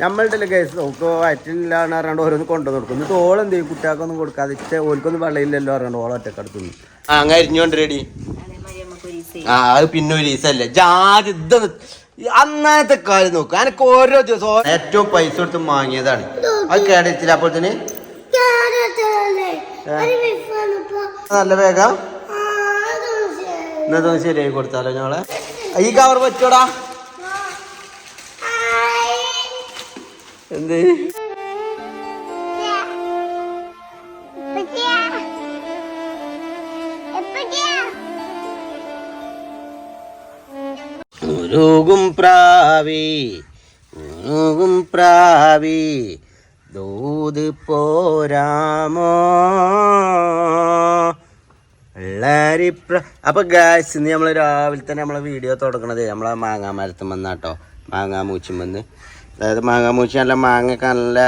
നമ്മളുടെ കേസ് നമുക്ക് വയറ്റിലാണ് പറഞ്ഞാണ്ട് ഓരോന്ന് കൊണ്ടുവന്ന് കൊടുക്കും. എന്നിട്ട് ഓളെന്ത് ചെയ്യും? കുട്ടികൾക്കൊന്നും കൊടുക്കാതെ ഇച്ച ഓൽക്കൊന്നും വെള്ളമില്ലല്ലോ പറഞ്ഞാണ്ട് ഓളെ ഒറ്റ ആ അങ്ങനെ അരിഞ്ഞോണ്ട് റെഡി ആ അത് പിന്നെ ഒരു ദിവസമല്ലേ? ജാതി ഇത് അന്നത്തെ കാര്യം നോക്കുക എനിക്ക് ഓരോ ദിവസവും ഏറ്റവും പൈസ കൊടുത്ത് വാങ്ങിയതാണ് അത് കേടത്തില്ല അപ്പോൾ തന്നെ നല്ല വേഗം? എന്നാ ശരിയായി കൊടുത്താലോ ഞങ്ങളെ? ഈ കവർ പറ്റോടാ എന്ത്? ഉരുകും പ്രാവി ഉരുകും പ്രാവി ദൂത് പോരാമോ? വെള്ളരിപ്ര അപ്പൊ ഗായ്സ് ഇന്ന് നമ്മൾ രാവിലെ തന്നെ നമ്മളെ വീഡിയോ തുടങ്ങണത് നമ്മളെ മാങ്ങാ മരത്തും വന്നാട്ടോ മാങ്ങാ മൂച്ചും വന്ന് അതായത് മാങ്ങ മൂച്ചി നല്ല മാങ്ങയൊക്കെ നല്ല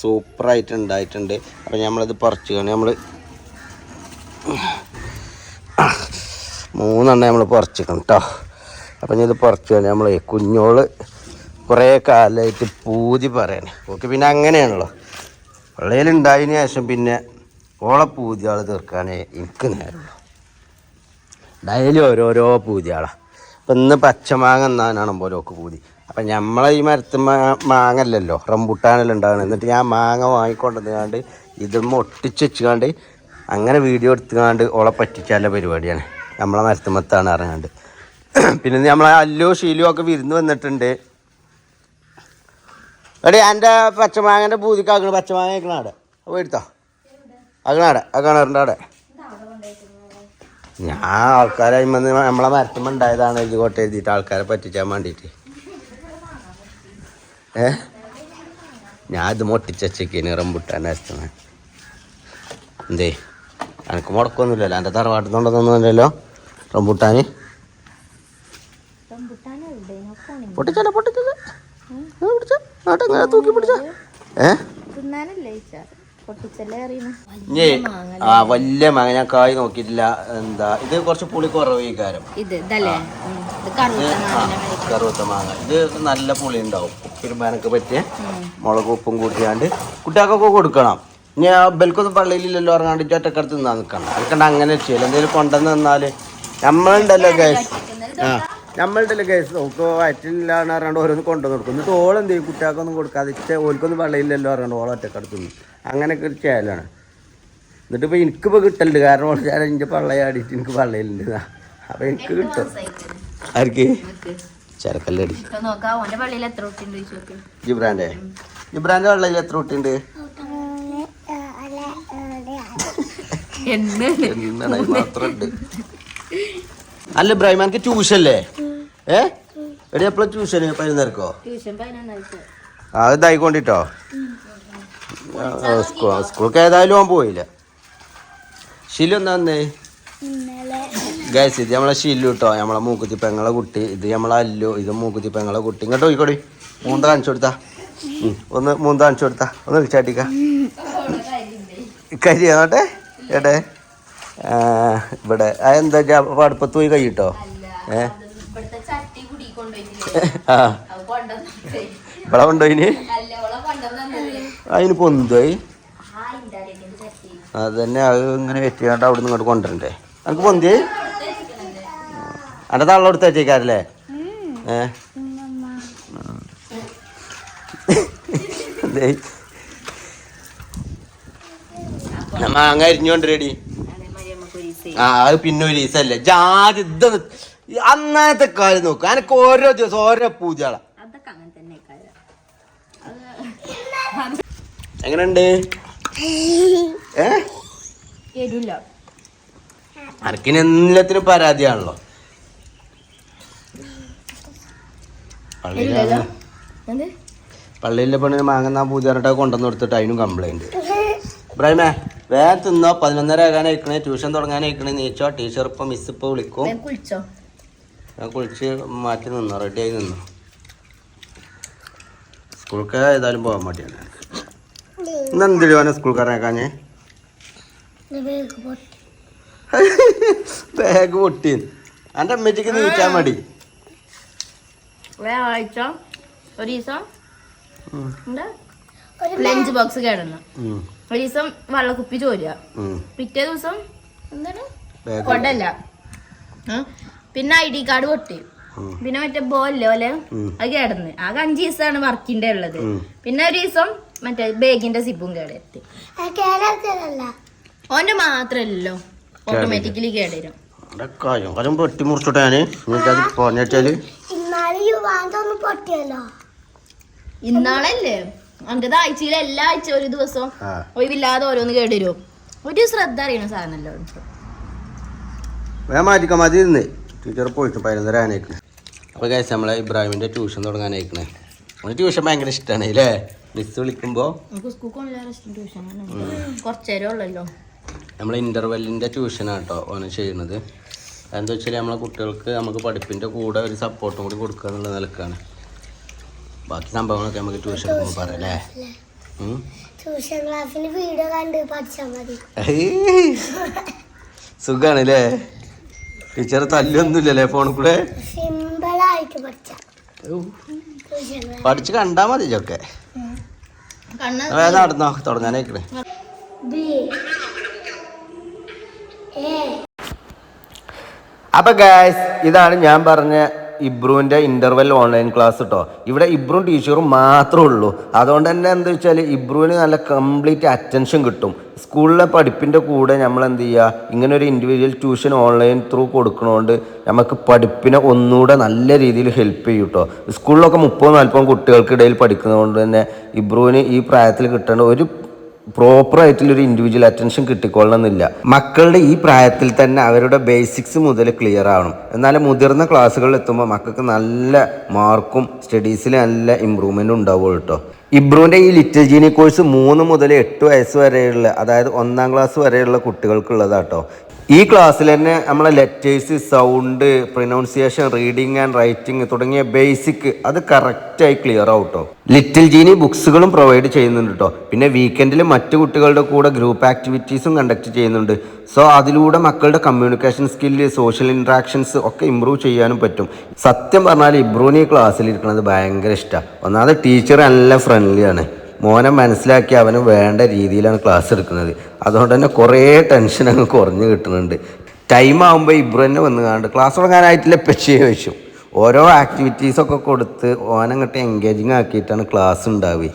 സൂപ്പറായിട്ട് ഉണ്ടായിട്ടുണ്ട്. അപ്പം നമ്മളിത് പറിച്ചു നമ്മൾ മൂന്നെണ്ണം നമ്മൾ പറിച്ചിക്കണം കേട്ടോ അപ്പം ഇത് പറിച്ചു നമ്മൾ കുഞ്ഞോൾ കുറേ കാലമായിട്ട് പൂതി പറയണേ. ഓക്കെ പിന്നെ അങ്ങനെയാണല്ലോ. പള്ളിയിലുണ്ടായതിന് ശേഷം പിന്നെ ഓളെ പൂതിയാൾ തീർക്കാനേ എനിക്ക് നേരമുള്ളൂ. ഡെയിലി ഓരോരോ പൂതിയാളാണ് ഇപ്പം ഇന്ന് പച്ചമാങ്ങ എന്നാണ് പോലെ ഒക്കെ പൂതി. അപ്പം നമ്മളെ ഈ മരത്ത് മാങ്ങല്ലല്ലോ റംബുട്ടാനല്ലോ ഉണ്ടാകണം എന്നിട്ട് ഞാൻ മാങ്ങ വാങ്ങിക്കൊണ്ടുവന്നുകാണ്ട് ഇതും ഒട്ടിച്ച് വെച്ചുകാണ്ട് അങ്ങനെ വീഡിയോ എടുത്തുകാണ്ട് ഓളെ പറ്റിച്ചാല പരിപാടിയാണ്. നമ്മളെ മരത്തുമത്താണ് അറിയാണ്ട് പിന്നെ നമ്മളെ അല്ലോ ശീലോ ഒക്കെ വിരുന്ന് വന്നിട്ടുണ്ട്. എടി എന്റെ പച്ചമാങ്ങന്റെ പൂതിക്കാക്കണ പച്ചമാങ്ങ കേൾക്കണ അവിടെ അപ്പോൾ എടുത്തോ അകണാടെ കിണറിന്റെ അവിടെ ഞാൻ ആൾക്കാരായി വന്ന് നമ്മളെ മരത്തുമ്പോൾ ഉണ്ടായതാണ് ഇത് കോട്ട എഴുതിയിട്ട് ആൾക്കാരെ പറ്റിച്ചാൻ വേണ്ടിയിട്ട്. ഏ? ഞാൻ ഇത് മൊട്ടിച്ചേക്കേന് റംബുട്ടാൻ അരത്തണ എന്തേ? എനിക്ക് മുടക്കൊന്നുമില്ലല്ലോ? എന്റെ തറവാട്ടിൽ നിന്നുണ്ടെന്നൊന്നുമില്ലല്ലോ റംബുട്ടാന്? പൊട്ടിച്ചല്ല പൊട്ടിച്ചല്ല. പിടിച്ച. ഏ? ആ വലിയ മാങ്ങ ഞാൻ കായ് നോക്കിയിട്ടില്ല. എന്താ ഇത് കുറച്ച് പുളി കുറവ് ഈ കാരം. കറുത്ത മാങ്ങ ഇത് നല്ല പുളി ഉണ്ടാവും. ഉപ്പിരുമ്പാനൊക്കെ പറ്റിയ മുളക് ഉപ്പും കൂട്ടിയാണ്ട് കുട്ടികൾക്കൊക്കെ കൊടുക്കണം. ഇനി ആ ബൽക്കൊന്നും പള്ളിയിലില്ലല്ലോ ഇറങ്ങാണ്ട് ഒറ്റക്കടുത്ത് നിന്നാ നിൽക്കണം അതൊക്കെ അങ്ങനെ ചെയ്യല. എന്തെങ്കിലും കൊണ്ടുവന്ന് നിന്നാൽ നമ്മളുണ്ടല്ലോ ഗൈസ് ആ നമ്മളുണ്ടല്ലോ ഗൈസ് നോക്ക് വയറ്റിലാണ് ഇറങ്ങാണ്ട് ഓരോന്ന് കൊണ്ടുവന്ന് കൊടുക്കും. എന്നിട്ട് ഓളെന്ത് ചെയ്യും? കുട്ടികൾക്കൊന്നും കൊടുക്കാതെ. ഇച്ച ഓൽക്കൊന്നും പള്ളിയില്ലല്ലോ ഇറങ്ങാണ്ട് ഓളെ ഒറ്റക്കടുത്ത് നിന്ന്. അങ്ങനെയൊക്കെ ഒരു ചേലാണ് എന്നിട്ട് ഇപ്പോൾ എനിക്കിപ്പോൾ കിട്ടലുണ്ട്. കാരണം ഞാൻ എന്റെ പള്ളയാടിയിട്ട് എനിക്ക് പള്ളയിലുണ്ട്. അപ്പോൾ എനിക്ക് കിട്ടും. ആർക്ക്? ചരക്കല്ലടി ജിബ്രാന്റെ? ജിബ്രാന്റെ പള്ളയിൽ എത്ര കുട്ടിയുണ്ട്? അല്ല? ഇബ്രാഹിം എനിക്ക് ട്യൂഷല്ലേ ഏ? എടി എപ്പോഴും ട്യൂഷന് പതിനൊന്നരക്കോ? ട്യൂഷൻ ആ ഇതായിക്കൊണ്ടിട്ടോ? സ്കൂൾ സ്കൂൾക്ക് ഏതായാലും അവൻ പോയില്ല. ഷിലു എന്താ വന്നേ? ഗൈസ് ഇത് നമ്മളെ ഷില്ലു കേട്ടോ നമ്മളെ മൂക്കുത്തി പെങ്ങളെ കുട്ടി. ഇത് നമ്മളെ അല്ലു. ഇത് മൂക്കുത്തി പെങ്ങളെ കുട്ടി. ഇങ്ങോട്ട് പോയിക്കോടി. മൂന്ത കാണിച്ചു കൊടുത്താ. ഒന്ന് മൂന്ത കാണിച്ചു കൊടുത്താ. ഒന്ന് വിളിച്ചാട്ടിക്ക കരി ആട്ടെ ഏട്ടെ ഇവിടെ. അതെന്താ എന്താ അടുപ്പത്ത് പോയി കഴിട്ടോ ഏ? ആ. ഇവിടെ കൊണ്ടുപോയിന്? അതിന് പൊന്തായി അത് തന്നെ അത് ഇങ്ങനെ വെറ്റിയാണ്ട് അവിടെ നിന്ന് ഇങ്ങോട്ട് കൊണ്ടുവരണ്ടേ? നമുക്ക് പൊന്തി എന്റെ തള്ള കൊടുത്ത് വെച്ചേക്കാരല്ലേ ഏ? നമ്മ അരിഞ്ഞോണ്ട് റെഡി ആ അത് പിന്നെ ഒരു ദിവസമല്ലേ ജാതി അന്നത്തെ കാര്യം നോക്കുക എനിക്ക് ഓരോ ദിവസം ഓരോ പൂജകളാ അതൊക്കെ അങ്ങനെ തന്നെ കാര്യം എങ്ങനെയുണ്ട്? ഏ? അനക്കിന് എല്ലാത്തിനും പരാതിയാണല്ലോ. പള്ളിയിലെ പെണ്ണിന് മാങ്ങുന്ന പൂജ പറഞ്ഞിട്ട് കൊണ്ടുവന്ന് കൊടുത്തിട്ട് അതിനും കംപ്ലൈന്റ് ഇബ്രാഹിമേ വേഗം തിന്നോ. പതിനൊന്നര ആകാൻ അയക്കണേ ട്യൂഷൻ തുടങ്ങാൻ അയക്കണേ നീച്ചോ ടീച്ചർ ഇപ്പം മിസ് ഇപ്പോൾ വിളിക്കും. ഞാൻ കുളിച്ച്. മാറ്റി നിന്നോ. റെഡി ആയി നിന്നോ. സ്കൂൾക്ക് ഏതായാലും പോകാൻ മടിയാണ്. ഇന്ന് എന്തിലും അവനെ സ്കൂൾ കറങ്ങാഞ്ഞേ ബാഗ് പൊട്ടി എന്റെ അമ്മച്ചിക്ക് നീച്ചാൻ മടി വായിച്ചോ ഒരു ദിവസം ലഞ്ച് ബോക്സ് കേടന്നു. ഒരു ദിവസം വെള്ളക്കുപ്പി ചോരുക പിറ്റേ ദിവസം എന്താണ്? ബാഗ്. കൊണ്ടല്ല പിന്നെ ഐ ഡി കാർഡ് പൊട്ടി. പിന്നെ മറ്റേ ബോല്ലേ പോലെ? അത് കേടന്ന്. ആകെ അഞ്ച് ദിവസമാണ് വർക്കിന്റെ ഉള്ളത്. പിന്നെ ഒരു ദിവസം മറ്റേ ബേഗിന്റെ സിപ്പും കേടെത്തി ഓന്റെ മാത്രല്ലോ ഓട്ടോമാറ്റിക്കലി കേടരും. കാര്യം മുറിച്ചോട്ടെ ഞാൻ ഇന്നാളല്ലേ? അന്റെ ആഴ്ചയിൽ എല്ലാ ആഴ്ച ഒരു ദിവസവും ഒഴിവില്ലാതെ ഓരോന്ന് കേടുവരും ഒരു ശ്രദ്ധ അറിയണ സാധനല്ലോ വേഗം മാറ്റിക്കാൻ മതി ടീച്ചർ പോയിട്ട് പതിനൊന്നര അപ്പോൾ കഴിച്ച നമ്മളെ ഇബ്രാഹിമിന്റെ ട്യൂഷൻ തുടങ്ങാനായിക്കണേ. അവന് ട്യൂഷൻ ഭയങ്കര ഇഷ്ടമാണ് അല്ലേ? മിസ് വിളിക്കുമ്പോൾ നമുക്ക് സ്കൂൾ ട്യൂഷൻ കുറച്ചേരം ഉള്ളല്ലോ. നമ്മൾ ഇന്റർവെല്ലിന്റെ ട്യൂഷനാണ് കേട്ടോ ഓന ചെയ്യുന്നത്. എന്താ വെച്ചാൽ നമ്മളെ കുട്ടികൾക്ക് നമുക്ക് പഠിപ്പിന്റെ കൂടെ ഒരു സപ്പോർട്ടും കൂടി കൊടുക്കുക എന്നുള്ള നിലക്കാണ്. ബാക്കി സംഭവങ്ങളൊക്കെ നമുക്ക് ട്യൂഷൻ പോകുമ്പോൾ പറയാം അല്ലേ? ട്യൂഷൻ ക്ലാസ്സിൽ വീഡിയോ കണ്ട് പഠിച്ചാൽ മതി. സുഖാണല്ലേ സുഖാണ് അല്ലേ? ടീച്ചർ തല്ലൊന്നുമില്ലല്ലേ ഫോണിൽ കൂടെ? സിമ്പിളായിട്ട് പഠിച്ച. ഔ. ട്യൂഷൻ ക്ലാസ് പഠിച്ച് കണ്ടാ മതി ഇതൊക്കെ നടന്നോ എ. അപ്പൊ ഗായ്സ് ഇതാണ് ഞാൻ പറഞ്ഞ ഇബ്രുവിന്റെ ഇന്റർവെൽ ഓൺലൈൻ ക്ലാസ് കേട്ടോ ഇവിടെ ഇബ്രും ടീച്ചറും മാത്രമേ ഉള്ളൂ. അതുകൊണ്ട് തന്നെ എന്താ വെച്ചാൽ ഇബ്രുവിന് നല്ല കംപ്ലീറ്റ് അറ്റൻഷൻ കിട്ടും. സ്കൂളിലെ പഠിപ്പിന്റെ കൂടെ നമ്മൾ എന്ത് ചെയ്യുക ഇങ്ങനെ ഒരു ഇൻഡിവിജ്വൽ ട്യൂഷൻ ഓൺലൈൻ ത്രൂ കൊടുക്കണോണ്ട് നമുക്ക് പഠിപ്പിനെ ഒന്നുകൂടെ നല്ല രീതിയിൽ ഹെൽപ്പ് ചെയ്യും കേട്ടോ സ്കൂളിലൊക്കെ മുപ്പത് നാൽപ്പതും കുട്ടികൾക്കിടയിൽ പഠിക്കുന്നതുകൊണ്ട് തന്നെ ഇബ്രുവിന് ഈ പ്രായത്തിൽ കിട്ടേണ്ട ഒരു പ്രോപ്പർ ഒരു ഇൻഡിവിജ്വൽ അറ്റൻഷൻ കിട്ടിക്കൊള്ളണമെന്നില്ല. മക്കളുടെ ഈ പ്രായത്തിൽ തന്നെ അവരുടെ ബേസിക്സ് മുതൽ ക്ലിയർ ആവണം. എന്നാൽ മുതിർന്ന ക്ലാസ്സുകളിൽ എത്തുമ്പോൾ മക്കൾക്ക് നല്ല മാർക്കും സ്റ്റഡീസിൽ നല്ല ഇമ്പ്രൂവ്മെന്റ് ഉണ്ടാവുള്ളൂ കേട്ടോ ഇബ്രുവിന്റെ ഈ ലിറ്റജീനി കോഴ്സ് മൂന്ന് മുതൽ എട്ട് വയസ്സ് വരെയുള്ള അതായത് ഒന്നാം ക്ലാസ് വരെയുള്ള കുട്ടികൾക്കുള്ളതാട്ടോ ഈ ക്ലാസ്സിൽ തന്നെ നമ്മളെ letters sound pronunciation reading and writing തുടങ്ങിയ ബേസിക് അത് കറക്റ്റായി ക്ലിയർ ആവും ലിറ്റിൽ ജീനി ബുക്സുകളും പ്രൊവൈഡ് ചെയ്യുന്നുണ്ട് കേട്ടോ പിന്നെ വീക്കെൻഡിൽ മറ്റു കുട്ടികളുടെ കൂടെ ഗ്രൂപ്പ് ആക്ടിവിറ്റീസും കണ്ടക്ട് ചെയ്യുന്നുണ്ട്. സോ അതിലൂടെ മക്കളുടെ കമ്മ്യൂണിക്കേഷൻ സ്കില്ല് സോഷ്യൽ ഇൻട്രാക്ഷൻസ് ഒക്കെ ഇമ്പ്രൂവ് ചെയ്യാനും പറ്റും. സത്യം പറഞ്ഞാൽ ഇബ്രൂനി ക്ലാസ്സിൽ ഇരിക്കുന്നത് ഭയങ്കര ഇഷ്ടമാണ് ഒന്നാമത് ടീച്ചർ നല്ല ഫ്രണ്ട്ലിയാണ് മോനെ മനസ്സിലാക്കി അവന് വേണ്ട രീതിയിലാണ് ക്ലാസ് എടുക്കുന്നത്. അതുകൊണ്ട് തന്നെ കുറേ ടെൻഷൻ അങ്ങ് കുറഞ്ഞു കിട്ടുന്നുണ്ട്. ടൈം ആകുമ്പോൾ ഇബ്രു തന്നെ വന്ന് കാണുന്നുണ്ട്. ക്ലാസ് തുടങ്ങാനായിട്ടില്ല പക്ഷേ വെച്ചു ഓരോ ആക്ടിവിറ്റീസൊക്കെ കൊടുത്ത് ഓനങ്ങട്ട് എൻഗേജിങ് ആക്കിയിട്ടാണ് ക്ലാസ് ഉണ്ടാവുക.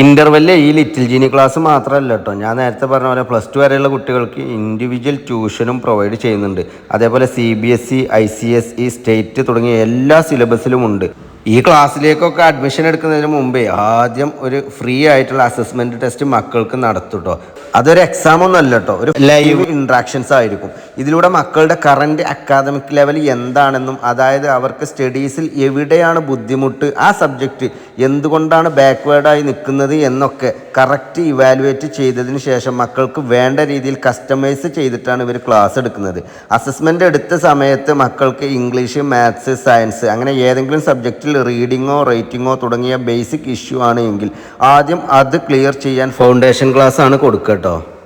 ഇന്റർവെല്ലിൽ ഈ ലിറ്റിൽ ജീനി ക്ലാസ് മാത്രമല്ല കേട്ടോ ഞാൻ നേരത്തെ പറഞ്ഞ പോലെ പ്ലസ് ടു വരെയുള്ള കുട്ടികൾക്ക് ഇൻഡിവിജ്വൽ ട്യൂഷനും പ്രൊവൈഡ് ചെയ്യുന്നുണ്ട്. അതേപോലെ C B S E I C S E state തുടങ്ങിയ എല്ലാ സിലബസിലും ഉണ്ട്. ഈ ക്ലാസ്സിലേക്കൊക്കെ അഡ്മിഷൻ എടുക്കുന്നതിന് മുമ്പേ ആദ്യം ഒരു ഫ്രീ ആയിട്ടുള്ള അസസ്മെന്റ് ടെസ്റ്റ് മക്കൾക്ക് നടത്തും കേട്ടോ അതൊരു എക്സാം ഒന്നും അല്ല കേട്ടോ ഒരു ലൈവ് ഇൻട്രാക്ഷൻസ് ആയിരിക്കും. ഇതിലൂടെ മക്കളുടെ കറണ്ട് അക്കാദമിക് ലെവൽ എന്താണെന്നും അതായത് അവർക്ക് സ്റ്റഡീസിൽ എവിടെയാണ് ബുദ്ധിമുട്ട് ആ സബ്ജക്റ്റ് എന്തുകൊണ്ടാണ് ബാക്ക്വേർഡായി നിൽക്കുന്നത് എന്നൊക്കെ കറക്റ്റ് ഇവാലുവേറ്റ് ചെയ്തതിന് ശേഷം മക്കൾക്ക് വേണ്ട രീതിയിൽ കസ്റ്റമൈസ് ചെയ്തിട്ടാണ് ഇവർ ക്ലാസ് എടുക്കുന്നത്. അസസ്മെന്റ് എടുത്ത സമയത്ത് മക്കൾക്ക് ഇംഗ്ലീഷ് മാത്സ് സയൻസ് അങ്ങനെ ഏതെങ്കിലും സബ്ജക്റ്റിൽ റീഡിങ്ങോ റൈറ്റിങ്ങോ തുടങ്ങിയ ബേസിക് ഇഷ്യൂ ആണ് എങ്കിൽ ആദ്യം അത് ക്ലിയർ ചെയ്യാൻ ഫൗണ്ടേഷൻ ക്ലാസ് ആണ് കൊടുക്കട്ടോ കേട്ടോ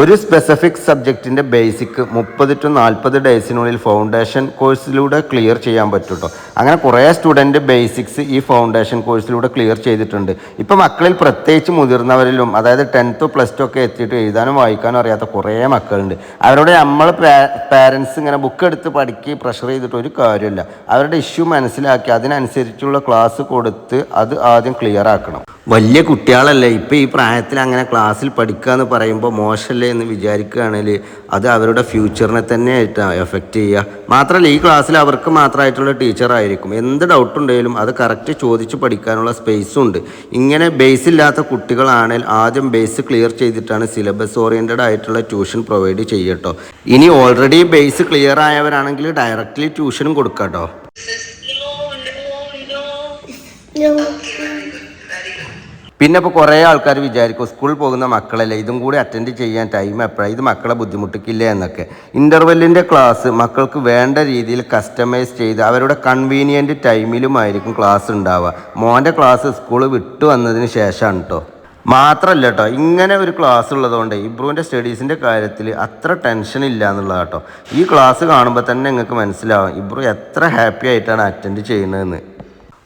ഒരു സ്പെസിഫിക് സബ്ജക്റ്റിന്റെ ബേസിക് മുപ്പത് ടു നാൽപ്പത് ഡേയ്സിനുള്ളിൽ ഫൗണ്ടേഷൻ കോഴ്സിലൂടെ ക്ലിയർ ചെയ്യാൻ പറ്റും അങ്ങനെ കുറേ സ്റ്റുഡന്റ് ബേസിക്സ് ഈ ഫൗണ്ടേഷൻ കോഴ്സിലൂടെ ക്ലിയർ ചെയ്തിട്ടുണ്ട്. ഇപ്പോൾ മക്കളിൽ പ്രത്യേകിച്ച് മുതിർന്നവരിലും അതായത് ടെൻത്ത് പ്ലസ് ടു ഒക്കെ എത്തിയിട്ട് എഴുതാനും വായിക്കാനും അറിയാത്ത കുറേ മക്കളുണ്ട്. അവരോട് നമ്മൾ പാരൻസ് ഇങ്ങനെ ബുക്ക് എടുത്ത് പഠിക്കുക പ്രഷർ ചെയ്തിട്ട് ഒരു കാര്യമില്ല. അവരുടെ ഇഷ്യൂ മനസ്സിലാക്കി അതിനനുസരിച്ചുള്ള ക്ലാസ് കൊടുത്ത് അത് ആദ്യം ക്ലിയർ ആക്കണം. വലിയ കുട്ടികളല്ലേ ഇപ്പം ഈ പ്രായത്തിൽ അങ്ങനെ ക്ലാസ്സിൽ പഠിക്കുക എന്ന് പറയുമ്പോൾ മോശമല്ലേ എന്ന് വിചാരിക്കുകയാണെങ്കിൽ അത് അവരുടെ ഫ്യൂച്ചറിനെ തന്നെ ആയിട്ടാണ് എഫക്റ്റ് ചെയ്യുക. മാത്രമല്ല ഈ ക്ലാസ്സിൽ അവർക്ക് മാത്രമായിട്ടുള്ള ടീച്ചറായിരിക്കും എന്ത് ഡൗട്ട് ഉണ്ടെങ്കിലും അത് കറക്റ്റ് ചോദിച്ച് പഠിക്കാനുള്ള സ്പേസും ഉണ്ട്. ഇങ്ങനെ ബേസ് ഇല്ലാത്ത കുട്ടികളാണെങ്കിൽ ആദ്യം ബേസ് ക്ലിയർ ചെയ്തിട്ടാണ് സിലബസ് ഓറിയന്റഡ് ആയിട്ടുള്ള ട്യൂഷൻ പ്രൊവൈഡ് ചെയ്യട്ടോ ഇനി ഓൾറെഡി ബേസ് ക്ലിയർ ആയവരാണെങ്കിൽ ഡയറക്റ്റ്ലി ട്യൂഷനും കൊടുക്കാം കേട്ടോ പിന്നെ ഇപ്പോൾ കുറേ ആൾക്കാർ വിചാരിക്കും സ്കൂളിൽ പോകുന്ന മക്കളല്ലേ ഇതും കൂടി അറ്റൻഡ് ചെയ്യാൻ ടൈം എപ്പോഴാണ് ഇത് മക്കളെ ബുദ്ധിമുട്ടിക്കില്ല എന്നൊക്കെ. ഇന്റർവെല്ലിന്റെ ക്ലാസ് മക്കൾക്ക് വേണ്ട രീതിയിൽ കസ്റ്റമൈസ് ചെയ്ത് അവരുടെ കൺവീനിയന്റ് ടൈമിലുമായിരിക്കും ക്ലാസ് ഉണ്ടാവുക. മോന്റെ ക്ലാസ് സ്കൂൾ വിട്ടു വന്നതിന് ശേഷമാണ് കേട്ടോ മാത്രമല്ല കേട്ടോ ഇങ്ങനെ ഒരു ക്ലാസ് ഉള്ളതുകൊണ്ട് ഇബ്രുവിന്റെ സ്റ്റഡീസിന്റെ കാര്യത്തിൽ അത്ര ടെൻഷൻ ഇല്ല എന്നുള്ളത് കേട്ടോ ഈ ക്ലാസ് കാണുമ്പോൾ തന്നെ നിങ്ങൾക്ക് മനസ്സിലാവും ഇബ്രു എത്ര ഹാപ്പി ആയിട്ടാണ് അറ്റൻഡ് ചെയ്യുന്നതെന്ന്.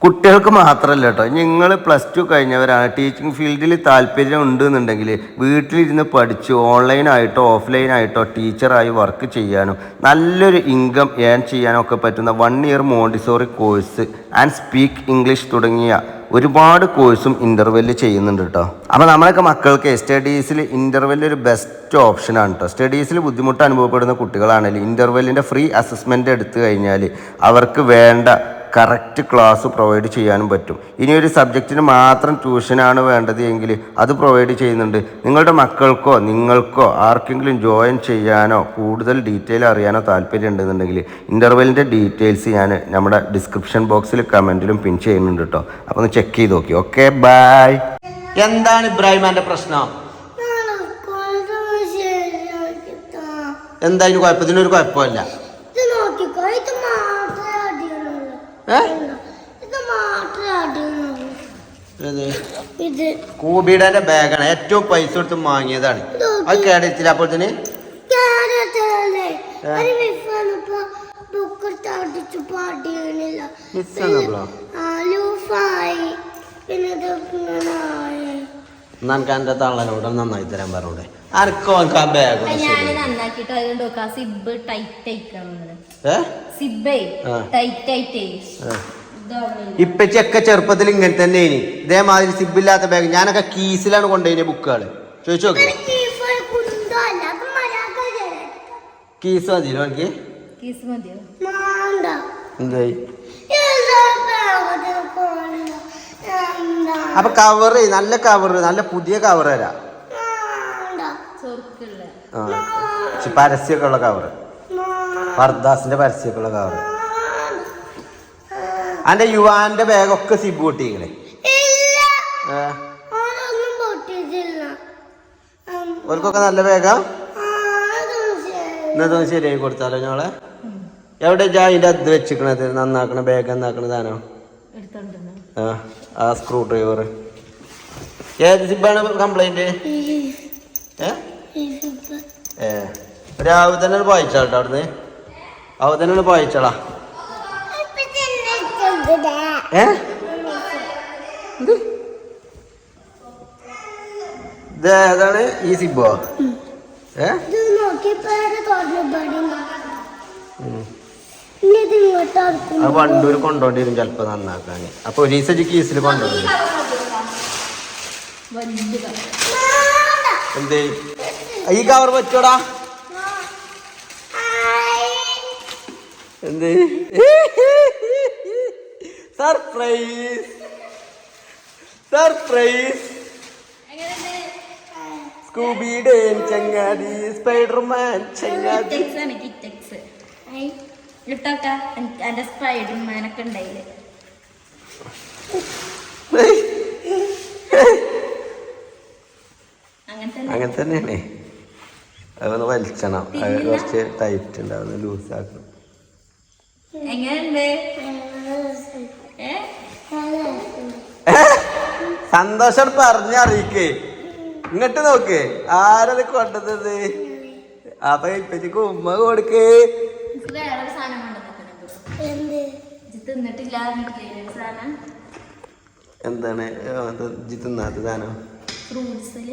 കുട്ടികൾക്ക് മാത്രമല്ല കേട്ടോ നിങ്ങൾ പ്ലസ് ടു കഴിഞ്ഞവരാണ്. ടീച്ചിങ് ഫീൽഡിൽ താല്പര്യം ഉണ്ട് എന്നുണ്ടെങ്കിൽ വീട്ടിലിരുന്ന് പഠിച്ച് ഓൺലൈനായിട്ടോ ഓഫ്ലൈനായിട്ടോ ടീച്ചറായി വർക്ക് ചെയ്യാനും നല്ലൊരു ഇൻകം ഏൺ ചെയ്യാനും ഒക്കെ പറ്റുന്ന one year Montessori course and speak English തുടങ്ങിയ ഒരുപാട് കോഴ്സും ഇന്റർവെല്ല് ചെയ്യുന്നുണ്ട് കേട്ടോ അപ്പോൾ നമ്മളൊക്കെ മക്കൾക്ക് സ്റ്റഡീസിൽ ഇന്റർവെല്ല് ഒരു ബെസ്റ്റ് ഓപ്ഷനാണ് കേട്ടോ സ്റ്റഡീസിൽ ബുദ്ധിമുട്ട് അനുഭവപ്പെടുന്ന കുട്ടികളാണെങ്കിൽ ഇന്റർവെല്ലിന്റെ ഫ്രീ അസസ്മെന്റ് എടുത്തു കഴിഞ്ഞാൽ അവർക്ക് വേണ്ട കറക്റ്റ് ക്ലാസ് പ്രൊവൈഡ് ചെയ്യാനും പറ്റും. ഇനി ഒരു സബ്ജക്റ്റിന് മാത്രം ട്യൂഷനാണ് വേണ്ടത് എങ്കിൽ അത് പ്രൊവൈഡ് ചെയ്യുന്നുണ്ട്. നിങ്ങളുടെ മക്കൾക്കോ നിങ്ങൾക്കോ ആർക്കെങ്കിലും ജോയിൻ ചെയ്യാനോ കൂടുതൽ ഡീറ്റെയിൽ അറിയാനോ താല്പര്യം ഉണ്ടെന്നുണ്ടെങ്കിൽ ഇന്റർവെല്ലിന്റെ ഡീറ്റെയിൽസ് ഞാൻ നമ്മുടെ ഡിസ്ക്രിപ്ഷൻ ബോക്സിൽ കമന്റിലും പിൻ ചെയ്യുന്നുണ്ട് കേട്ടോ അപ്പോൾ ഒന്ന് ചെക്ക് ചെയ്ത് നോക്കി. ഓക്കെ ബൈ എന്താണ് ഇബ്രാഹിമാന്റെ പ്രശ്നം. എന്തായാലും കുഴപ്പത്തിനൊരു കുഴപ്പമില്ല ഇത് നോക്കിക്കോ ഇത് മാത്രമേ അടിയുള്ളൂ ഏ ഇത് മാത്രമേ അടിയുള്ളൂ ഇത് കൂബിയുടെ ബാഗാണ് ഏറ്റവും പൈസ കൊടുത്ത് വാങ്ങിയതാണ്. അത് കേടത്തില്ല അപ്പോൾ തന്നെ നമുക്ക് എന്റെ തള്ളനോട് നന്നായി തരാൻ പറഞ്ഞൂടെ. ആർക്കോ ആ ബാഗ് സിബ് ടൈറ്റ് ടൈറ്റ്. ഇപ്പച്ചൊക്കെ ചെറുപ്പത്തിൽ ഇങ്ങനെ തന്നെ ഇനി ഇതേമാതിരി സിബില്ലാത്ത ബാഗ് ഞാനൊക്കെ കീസിലാണ് കൊണ്ടുപോയി ബുക്കുകൾ ചോദിച്ചു? നോക്കി കീസ് മതിയോ? എനിക്ക് എന്തായി? അപ്പൊ കവർ നല്ല കവർ നല്ല പുതിയ കവർ തരാം. പരസ്യമൊക്കെ ഉള്ള കവർ ഫർദാസിന്റെ പരസ്യമൊക്കെ ഉള്ള കവർ അന്റെ യുവാന്റെ ബാഗൊക്കെ സിബ് പൊട്ടിക്കണേ. ഓർക്കൊക്കെ നല്ല ബാഗാ? അതൊന്നും ശരിയായി. കൊടുത്താലോ ഞങ്ങളെ? എവിടെ അതിന്റെ അത് വെച്ചിക്കണത്? നന്നാക്കണ ബാഗ് നന്നാക്കണ സാധനം? എടുത്തോണ്ടിരുന്നു? ആ ആ സ്ക്രൂ ഡ്രൈവർ ഏത് സിബാണ് കംപ്ലൈന്റ് രാവിലെ തന്നെ പായിച്ചാട്ടോ അവിടുന്ന്? അവ തന്നെ ഇട്ടുണ്ട്. ഏ? ഇത്? ഇത് ഏതാണ് ഈ സിബോ. ഏ? അത് വണ്ടൂർ കൊണ്ടോണ്ടി വരും ചിലപ്പോ നന്നാക്കാൻ. അപ്പൊ ഒരു ദിവസം കീസിൽ വലുത് എന്തേ? ഈ കവർ വെച്ചോടാ എന്തേ? സർപ്രൈസ്. സർപ്രൈസ്. സ്കൂബിയുടെ ചങ്ങാതി സ്പൈഡർമാൻ ചങ്ങാതി. ഇട്ടോക്ക. എന്റെ സ്പൈഡർമാനൊക്കെ ഉണ്ടായില്ലേ? അങ്ങനെ തന്നെ അങ്ങനെ തന്നെയാണേ. അതൊന്ന് വലിച്ചണം. അത് കുറച്ച് ടൈറ്റ് ഉണ്ടാവുന്നു അതൊന്ന് ലൂസ് ആക്കണം. എങ്ങനെയുണ്ട്? സന്തോഷം പറഞ്ഞറിയിക്കേ. ഇങ്ങോട്ട് നോക്ക്. ആരത് കൊണ്ടത് അപ്പൊ ഇപ്പത്തേക്ക് ഉമ്മ കൊടുക്കേ. എന്താണ്? ജി തിന്നാത്ത സാധനം. ഫ്രൂട്ട്സിൽ.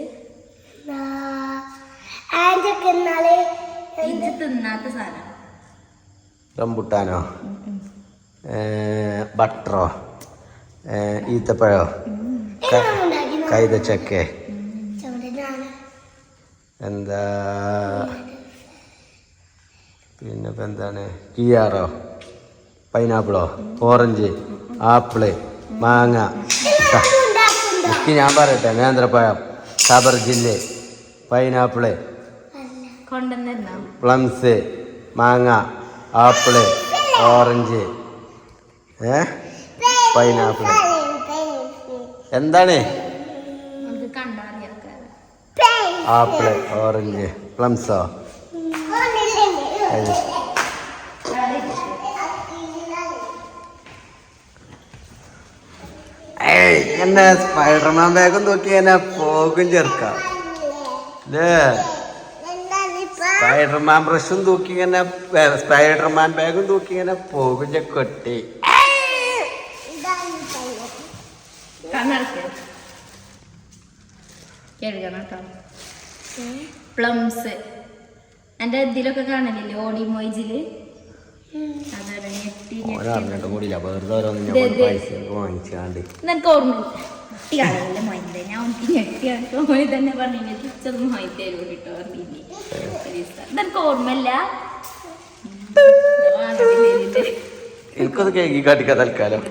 ആന്റൊക്കെ എന്നാൽ ഇത് തിന്നാത്ത സാധനം. റംബുട്ടാനോ? ബട്ടറോ? ഈത്തപ്പഴോ? ക- ഉണ്ടാക്കി കൈതച്ചക്കെ. ചുവടനാണ് എന്താ? പിന്നെ ഇപ്പം എന്താണ്? കിയാറോ? പൈനാപ്പിളോ? ഓറഞ്ച്? ആപ്പിൾ? മാങ്ങ? എനിക്ക് ഞാൻ പറയട്ടെ നേന്ത്രപ്പഴം സബർജില്ല് പൈനാപ്പിൾ പ്ലംസ് മാങ്ങ ആപ്പിൾ ഓറഞ്ച് ഏ? പൈനാപ്പിൾ. എന്താണ്? ആപ്പിൾ ഓറഞ്ച് പ്ലംസോ? എന്നെ സ്പൈഡർമാൻ ബാഗും തൂക്കി എന്നെ പോകും ചെറുക്കാം അല്ലേ സ്പൈഡർമാൻ ബ്രഷും തൂക്കി ഇങ്ങനെ സ്പൈഡർമാൻ ബാഗും തൂക്കി ഇങ്ങനെ പോകും ചെക്കൊട്ടി കണ്ണടക്ക് കേൾക്കണം കേട്ടോ പ്ലംസ് എന്റെ ഇതിലൊക്കെ കാണലില്ലേ ഓടി മൊയ്ജിൽ നിനക്ക് ഓർമ്മ കുട്ടിയാണല്ലേ ഇത് ഞാൻ ഞെട്ടിയാണ് ഓന് തന്നെ പറഞ്ഞു തിരിച്ചൊന്നും മൊയ് തരും കേട്ടോ പറഞ്ഞില്ലേ ഇതെനിക്ക് ഓർമ്മയില്ല. എനിക്കത് കേക്കി കാട്ടിക്ക തൽക്കാലം